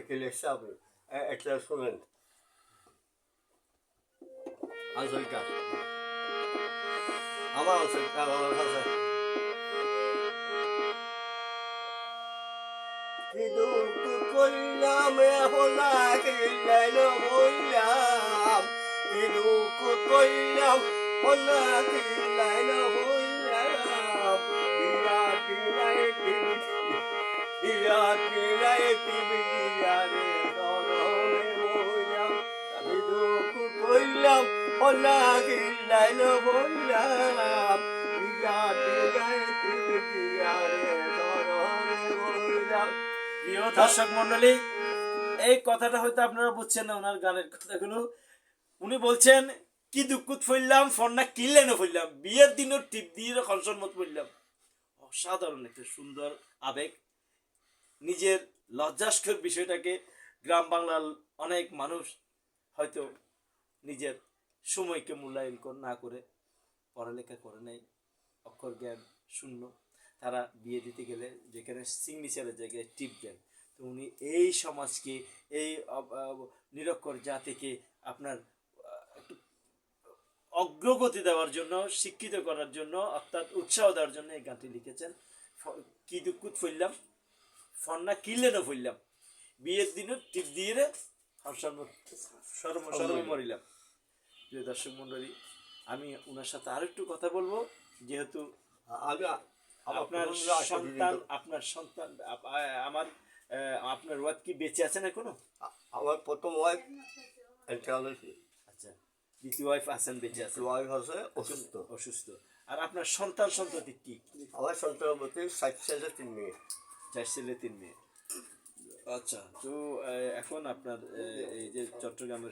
que le sable est l'instrument. Hans Ricard. Avance, avance. بدونك كل عام يا فلان كل أنا غلام بدونك كل عام فلان كل أنا غلام بياك بياك بياك দর্শক মন্ডলী এই কথাটা হয়তো আপনারা বুঝছেন না ওনার গানের কথাগুলো। উনি বলছেন, কি দুঃখত ফইলাম ফন্না কিনলেনও ফইলাম বিয়ের দিনও টিপ দিয়ে খনসন মত ফইলাম অসাধারণ একটা সুন্দর আবেগ। নিজের লজ্জাস্কর বিষয়টাকে গ্রাম বাংলার অনেক মানুষ হয়তো নিজের সময়কে মূল্যায়ন কর- না করে পড়ালেখা করে নাই। অক্ষর জ্ঞান শূন্য। তারা বিয়ে দিতে গেলে যেখানে সিগনেচারের জায়গায় টিপ দেন। তো উনি এই সমাজকে এই নিরক্ষর জাতিকে আপনার একটু অগ্রগতি দেওয়ার জন্য শিক্ষিত করার জন্য অর্থাৎ উৎসাহ দেওয়ার জন্য এই গানটি লিখেছেন। কি দুঃখুত ফইলাম ফন্না কিনলেনও ফইলাম বিয়ের দিনও টিপ দিয়ে রে সর্ব সর্ব মরিলাম। প্রিয় দর্শক মণ্ডলী আমি ওনার সাথে আরেকটু কথা বলব। যেহেতু আপনার সন্তান আপনার সন্তান আমার আপনার ওয়াইফ কি বেঁচে আছেন এখনও? আমার প্রথম ওয়াইফ আচ্ছা দ্বিতীয় ওয়াইফ আছেন বেঁচে আছেন ওয়াইফ আছে অসুস্থ। অসুস্থ আর আপনার সন্তান সন্ততি কি? আমার সন্তানের মধ্যে ষাট ছেলে তিন মেয়ে। চার ছেলে তিন মেয়ে। আচ্ছা তো এখন আপনার এই যে চট্টগ্রামের